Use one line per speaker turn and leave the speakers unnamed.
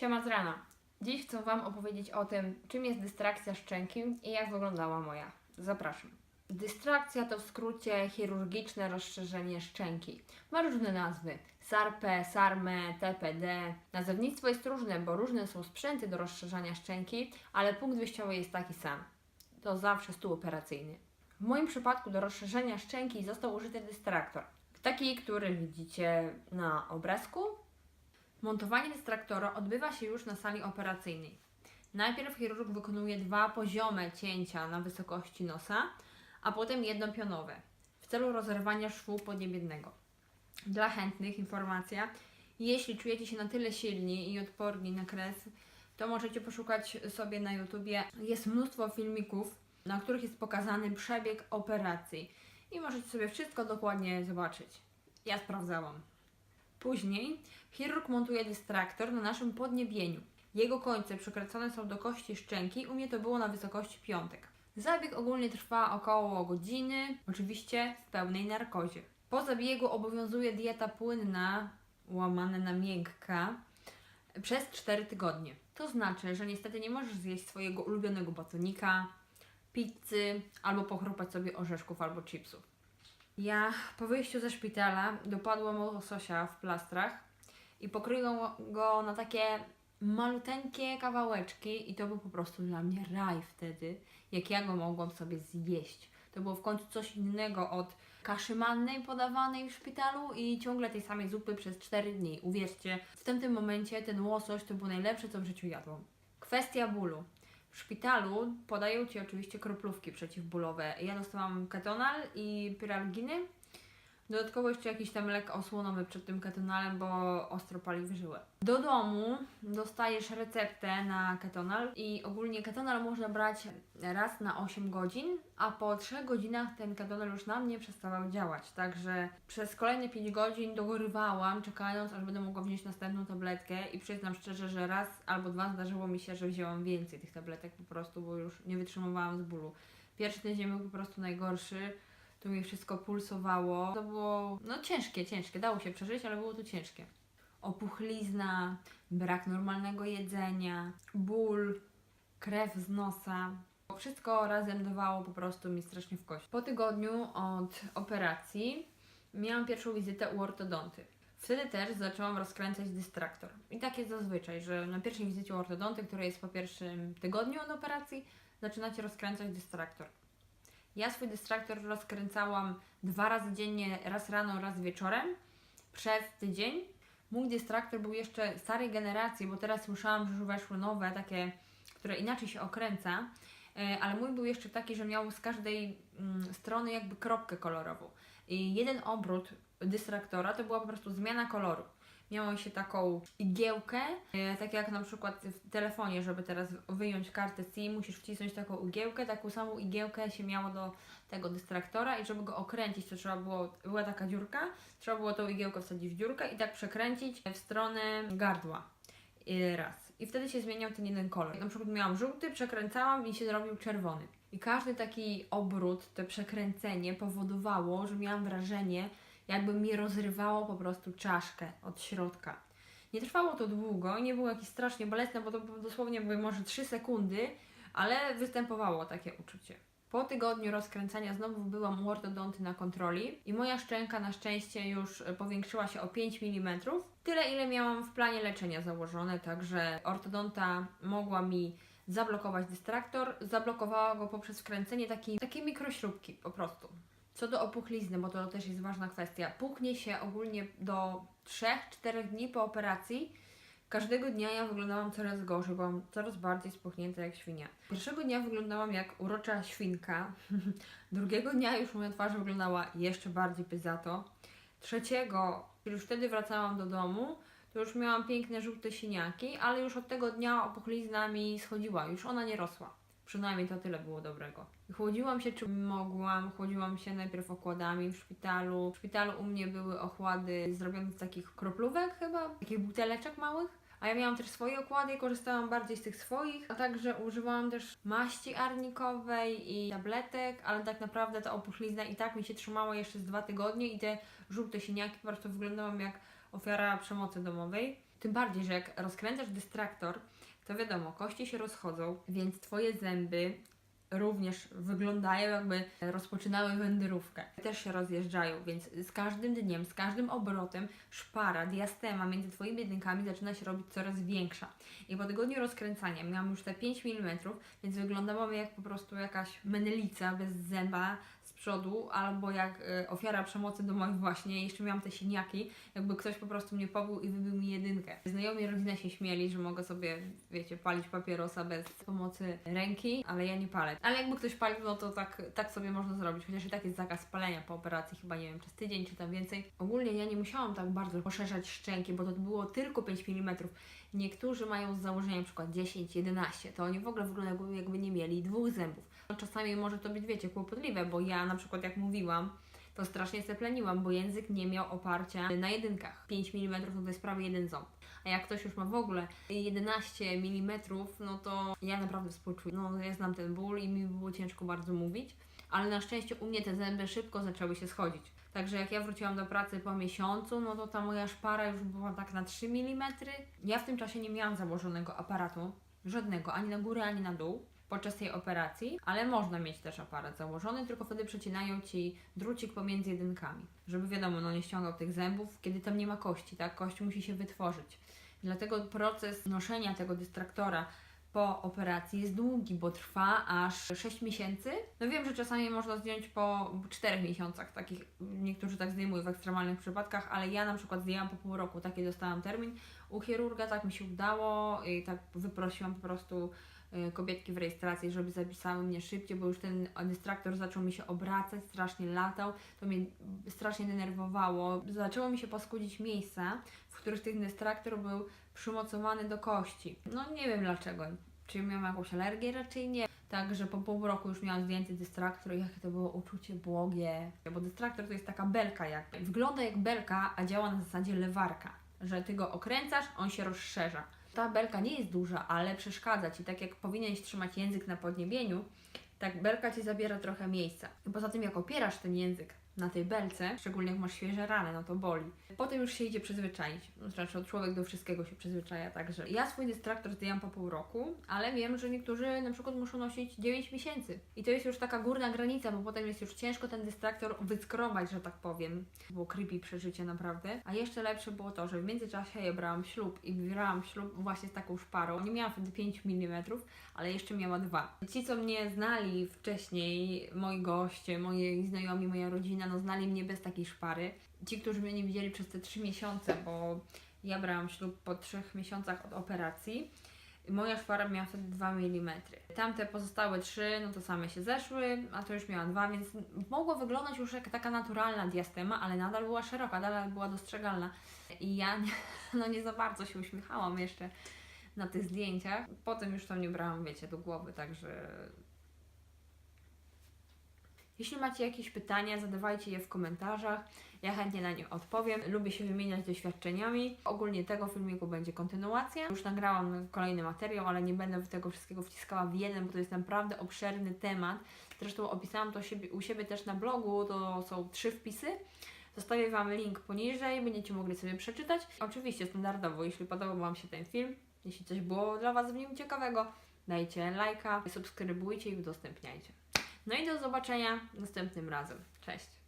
Siema z rana. Dziś chcę Wam opowiedzieć o tym, czym jest dystrakcja szczęki i jak wyglądała moja. Zapraszam. Dystrakcja to w skrócie chirurgiczne rozszerzenie szczęki. Ma różne nazwy. SARPE, SARME, TPD. Nazewnictwo jest różne, bo różne są sprzęty do rozszerzania szczęki, ale punkt wyjściowy jest taki sam. To zawsze stół operacyjny. W moim przypadku do rozszerzenia szczęki został użyty dystraktor. Taki, który widzicie na obrazku, Montowanie dystraktora odbywa się już na sali operacyjnej. Najpierw chirurg wykonuje dwa poziome cięcia na wysokości nosa, a potem jedno pionowe w celu rozerwania szwu podniebiednego. Dla chętnych informacja, jeśli czujecie się na tyle silni i odporni na kres, to możecie poszukać sobie na YouTubie. Jest mnóstwo filmików, na których jest pokazany przebieg operacji i możecie sobie wszystko dokładnie zobaczyć. Ja sprawdzałam. Później chirurg montuje dystraktor na naszym podniebieniu. Jego końce przykręcone są do kości szczęki, u mnie to było na wysokości piątek. Zabieg ogólnie trwa około godziny, oczywiście w pełnej narkozie. Po zabiegu obowiązuje dieta płynna, łamane na miękka, przez 4 tygodnie. To znaczy, że niestety nie możesz zjeść swojego ulubionego batonika, pizzy albo pochrupać sobie orzeszków albo chipsów. Ja po wyjściu ze szpitala dopadłam łososia w plastrach i pokryłam go na takie maluteńkie kawałeczki i to był po prostu dla mnie raj wtedy, jak ja go mogłam sobie zjeść. To było w końcu coś innego od kaszy mannej podawanej w szpitalu i ciągle tej samej zupy przez 4 dni. Uwierzcie, w tamtym momencie ten łosoś to było najlepsze, co w życiu jadłam. Kwestia bólu. W szpitalu podają Ci oczywiście kroplówki przeciwbólowe. Ja dostałam ketonal i pyralginy. Dodatkowo jeszcze jakiś tam lek osłonowy przed tym ketonalem, bo ostro pali w żyłę. Do domu dostajesz receptę na ketonal i ogólnie ketonal można brać raz na 8 godzin, a po 3 godzinach ten ketonal już na mnie przestawał działać. Także przez kolejne 5 godzin dogorywałam, czekając aż będę mogła wziąć następną tabletkę i przyznam szczerze, że raz albo dwa zdarzyło mi się, że wzięłam więcej tych tabletek po prostu, bo już nie wytrzymywałam z bólu. Pierwszy tydzień był po prostu najgorszy. Tu mi wszystko pulsowało. To było no ciężkie, ciężkie. Dało się przeżyć, ale było to ciężkie. Opuchlizna, brak normalnego jedzenia, ból, krew z nosa. Wszystko razem dawało po prostu mi strasznie w kość. Po tygodniu od operacji miałam pierwszą wizytę u ortodonty. Wtedy też zaczęłam rozkręcać dystraktor. I tak jest zazwyczaj, że na pierwszej wizycie u ortodonty, która jest po pierwszym tygodniu od operacji, zaczynacie rozkręcać dystraktor. Ja swój dystraktor rozkręcałam dwa razy dziennie, raz rano, raz wieczorem, przez tydzień. Mój dystraktor był jeszcze starej generacji, bo teraz słyszałam, że już weszły nowe, takie, które inaczej się okręca, e, ale mój był jeszcze taki, że miał z każdej mm, strony jakby kropkę kolorową. I jeden obrót dystraktora to była po prostu zmiana koloru. Miało się taką igiełkę, e, tak jak na przykład w telefonie, żeby teraz wyjąć kartę SIM, musisz wcisnąć taką igiełkę, taką samą igiełkę się miało do tego dystraktora i żeby go okręcić, to trzeba było, była taka dziurka, trzeba było tą igiełkę wsadzić w dziurkę i tak przekręcić w stronę gardła. Raz. I wtedy się zmieniał ten jeden kolor. Na przykład miałam żółty, przekręcałam i się zrobił czerwony. I każdy taki obrót, to przekręcenie powodowało, że miałam wrażenie, jakby mi rozrywało po prostu czaszkę od środka. Nie trwało to długo, nie było jakieś strasznie bolesne, bo to dosłownie były może 3 sekundy, ale występowało takie uczucie. Po tygodniu rozkręcania znowu byłam u ortodonty na kontroli i moja szczęka na szczęście już e, powiększyła się o 5 mm. Tyle, ile miałam w planie leczenia założone, także ortodonta mogła mi zablokować dystraktor. Zablokowała go poprzez wkręcenie takiej, takiej mikrośrubki po prostu. Co do opuchlizny, bo to też jest ważna kwestia. Puchnie się ogólnie do 3-4 dni po operacji. Każdego dnia ja wyglądałam coraz gorzej, byłam coraz bardziej spuchnięta jak świnia. Pierwszego dnia wyglądałam jak urocza świnka. Drugiego dnia już moja twarz wyglądała jeszcze bardziej pyzato. Trzeciego, już wtedy wracałam do domu, to już miałam piękne żółte siniaki, ale już od tego dnia opuchlizna mi schodziła, już ona nie rosła. Przynajmniej to tyle było dobrego. Chłodziłam się czym mogłam, chłodziłam się najpierw okładami w szpitalu. W szpitalu u mnie były okłady zrobione z takich kroplówek chyba, takich buteleczek małych. A ja miałam też swoje okłady i korzystałam bardziej z tych swoich, a także używałam też maści arnikowej i tabletek, ale tak naprawdę ta opuchlizna i tak mi się trzymała jeszcze z dwa tygodnie i te żółte siniaki po prostu wyglądałam jak ofiara przemocy domowej. Tym bardziej, że jak rozkręcasz dystraktor, to wiadomo, kości się rozchodzą, więc Twoje zęby również wyglądają jakby rozpoczynały wędrówkę. Też się rozjeżdżają, więc z każdym dniem, z każdym obrotem szpara, diastema między Twoimi jedynkami zaczyna się robić coraz większa. I po tygodniu rozkręcania miałam już te 5 mm, więc wyglądałam jak po prostu jakaś menelica bez zęba przodu, albo jak y, ofiara przemocy domowej właśnie. Jeszcze miałam te siniaki, jakby ktoś po prostu mnie pobił i wybił mi jedynkę. Znajomi rodzina się śmieli, że mogę sobie, wiecie, palić papierosa bez pomocy ręki, ale ja nie palę. Ale jakby ktoś palił, no to tak, tak sobie można zrobić, chociaż i tak jest zakaz palenia po operacji, chyba nie wiem, przez tydzień czy tam więcej. Ogólnie ja nie musiałam tak bardzo poszerzać szczęki, bo to było tylko 5 mm. Niektórzy mają z założenia na przykład 10, 11, to oni w ogóle wyglądają jakby nie mieli dwóch zębów. Czasami może to być, wiecie, kłopotliwe, bo ja na przykład jak mówiłam, to strasznie sepleniłam, bo język nie miał oparcia na jedynkach. 5 mm to jest prawie jeden ząb. A jak ktoś już ma w ogóle 11 mm, no to ja naprawdę współczuję. No ja znam ten ból i mi było ciężko bardzo mówić, ale na szczęście u mnie te zęby szybko zaczęły się schodzić. Także jak ja wróciłam do pracy po miesiącu, no to ta moja szpara już była tak na 3 mm. Ja w tym czasie nie miałam założonego aparatu, żadnego, ani na górę, ani na dół podczas tej operacji, ale można mieć też aparat założony, tylko wtedy przecinają Ci drucik pomiędzy jedynkami, żeby wiadomo, no nie ściągał tych zębów, kiedy tam nie ma kości, tak? Kość musi się wytworzyć. Dlatego proces noszenia tego dystraktora po operacji jest długi, bo trwa aż 6 miesięcy. No wiem, że czasami można zdjąć po 4 miesiącach, takich niektórzy tak zdejmują w ekstremalnych przypadkach, ale ja na przykład zdjęłam po pół roku, taki dostałam termin u chirurga, tak mi się udało i tak wyprosiłam po prostu kobietki w rejestracji, żeby zapisały mnie szybciej, bo już ten dystraktor zaczął mi się obracać, strasznie latał, to mnie strasznie denerwowało. Zaczęło mi się paskudzić miejsca, w których ten dystraktor był przymocowany do kości. No nie wiem dlaczego. Czy miałam jakąś alergię? Raczej nie. Także po pół roku już miałam zdjęty dystraktor i jakie to było uczucie błogie. Bo dystraktor to jest taka belka jak. Wygląda jak belka, a działa na zasadzie lewarka. Że ty go okręcasz, on się rozszerza. Ta belka nie jest duża, ale przeszkadza ci. Tak jak powinieneś trzymać język na podniebieniu, tak belka ci zabiera trochę miejsca. I poza tym jak opierasz ten język na tej belce, szczególnie jak masz świeże rany, no to boli. Potem już się idzie przyzwyczaić. Zresztą człowiek do wszystkiego się przyzwyczaja, także ja swój dystraktor zdjęłam po pół roku, ale wiem, że niektórzy na przykład muszą nosić 9 miesięcy. I to jest już taka górna granica, bo potem jest już ciężko ten dystraktor wyskrobać, że tak powiem. Było creepy przeżycie naprawdę. A jeszcze lepsze było to, że w międzyczasie ja brałam ślub i brałam ślub właśnie z taką szparą. Nie miałam wtedy 5 mm, ale jeszcze miała dwa. Ci, co mnie znali wcześniej, moi goście, moi znajomi, moja rodzina, no znali mnie bez takiej szpary. Ci, którzy mnie nie widzieli przez te 3 miesiące, bo ja brałam ślub po 3 miesiącach od operacji, moja szpara miała wtedy 2 mm. Tamte pozostałe 3, no to same się zeszły, a to już miała 2, więc mogło wyglądać już jak taka naturalna diastema, ale nadal była szeroka, nadal była dostrzegalna. I ja no nie za bardzo się uśmiechałam jeszcze na tych zdjęciach. Potem już to nie brałam, wiecie, do głowy, także jeśli macie jakieś pytania, zadawajcie je w komentarzach. Ja chętnie na nie odpowiem. Lubię się wymieniać doświadczeniami. Ogólnie tego filmiku będzie kontynuacja. Już nagrałam kolejny materiał, ale nie będę tego wszystkiego wciskała w jeden, bo to jest naprawdę obszerny temat. Zresztą opisałam to u siebie też na blogu, to są trzy wpisy. Zostawię Wam link poniżej, będziecie mogli sobie przeczytać. Oczywiście standardowo, jeśli podobał Wam się ten film, jeśli coś było dla Was w nim ciekawego, dajcie lajka, subskrybujcie i udostępniajcie. No i do zobaczenia następnym razem. Cześć!